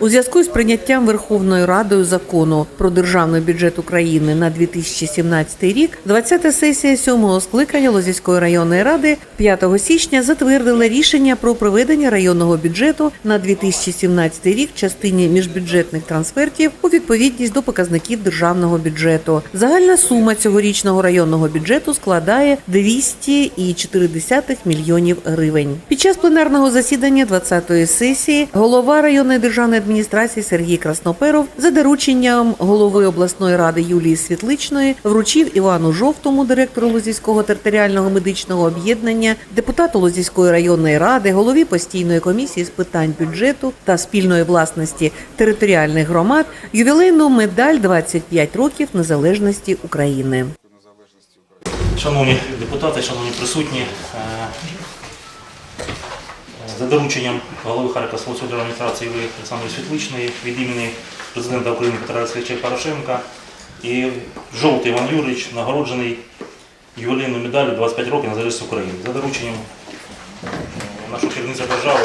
У зв'язку з прийняттям Верховною Радою закону про державний бюджет України на 2017 рік, 20-та сесія 7-го скликання Лозівської районної ради 5 січня затвердила рішення про проведення районного бюджету на 2017 рік частині міжбюджетних трансфертів у відповідність до показників державного бюджету. Загальна сума цьогорічного районного бюджету складає 200,4 мільйонів гривень. Під час пленарного засідання 20-ї сесії голова районної державної адміністрації Сергій Красноперов за дорученням голови обласної ради Юлії Світличної вручив Івану Жовтому, директору Лозівського територіального медичного об'єднання, депутату Лозівської районної ради, голові постійної комісії з питань бюджету та спільної власності територіальних громад ювілейну медаль «25 років незалежності України. Шановні депутати, шановні присутні, е, за дорученням голови Харківської обласної адміністрації Юлії Олександри Світличної від імені президента України Петра Олексійовича Порошенка і Жовтий Іван Юрійович нагороджений ювілейною медаллю 25 років незалежності України. За дорученням нашого керівництва держави.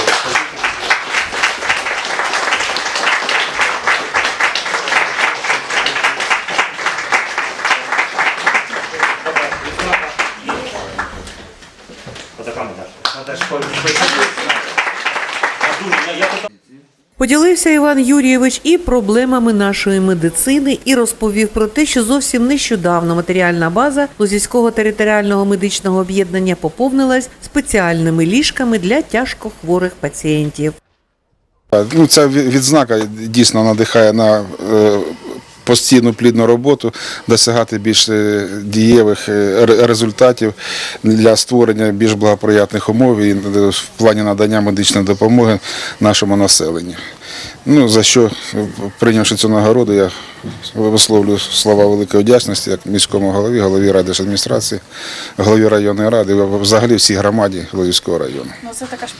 Отака. Поділився Іван Юрійович і проблемами нашої медицини і розповів про те, що зовсім нещодавно матеріальна база Лозівського територіального медичного об'єднання поповнилась спеціальними ліжками для тяжкохворих пацієнтів. Ну, ця відзнака дійсно надихає на е, постійну плідну роботу, досягати більш е, дієвих е, результатів для створення більш благоприятних умов і е, в плані надання медичної допомоги нашому населенню. Ну, за що, прийнявши цю нагороду, я висловлюю слова великої вдячності як міському голові, голові райдержадміністрації, голові районної ради, взагалі всій громаді Лозівського району. Ну це така ж